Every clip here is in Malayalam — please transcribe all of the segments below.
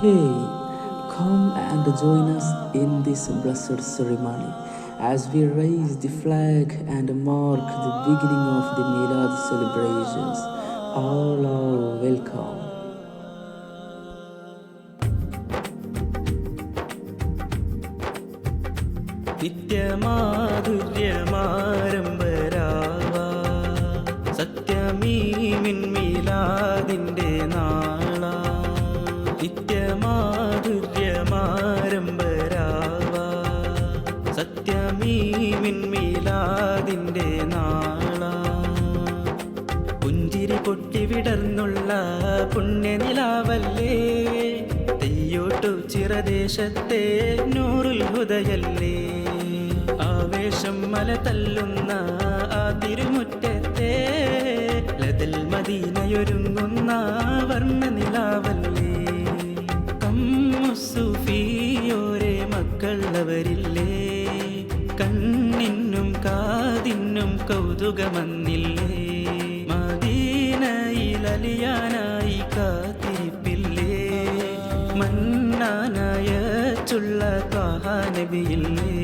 Hey, come and join us in this blessed ceremony as we raise the flag and mark the beginning of the Milad celebrations. All are welcome. നിത്യമാധുര്യമാരംഭരാവാ നാള. നിത്യമാധുര്യമാരംഭരാവാ. സത്യമീ നാള. പുഞ്ചിരി പൊട്ടി വിടർന്നുള്ള പുണ്യനിലാവല്ലേ. തെയ്യോട്ടു ചിറദേശത്തെ നൂറുൽ ഹുദയല്ലേ. ആവേശം മല തല്ലുന്ന ആ തിരുമുറ്റത്തെ. ലതൽ മദീനയൊരുങ്ങുന്ന കാതിനും കൗതുകമന്നില്ലേ? മദീനയിലലിയാനായി കാത്തിരിപ്പില്ലേ? മന്നാനായ ചുള്ള കാഹാനബിയില്ലേ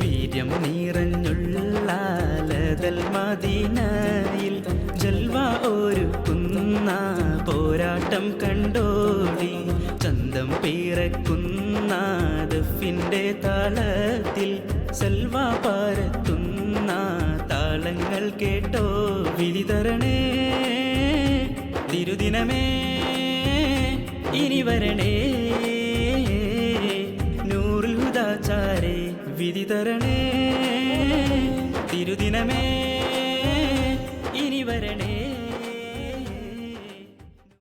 വീര്യം നിറഞ്ഞുള്ള ലതൽ മദീനയിൽ ജൽവ ഒരു കുന്ന പോരാട്ടം കണ്ടോടി. ചന്തം പിറക്കുന്ന ദഫിന്റെ താളത്തിൽ സെൽവ പാരത്തുന്ന കേട്ടോ വിധി തരണേ തിരുദിനമേ ഇനി വരണേ. നൂറിൽ ഹുദാചാരേ വിധി തരണേ തിരുദിനമേ.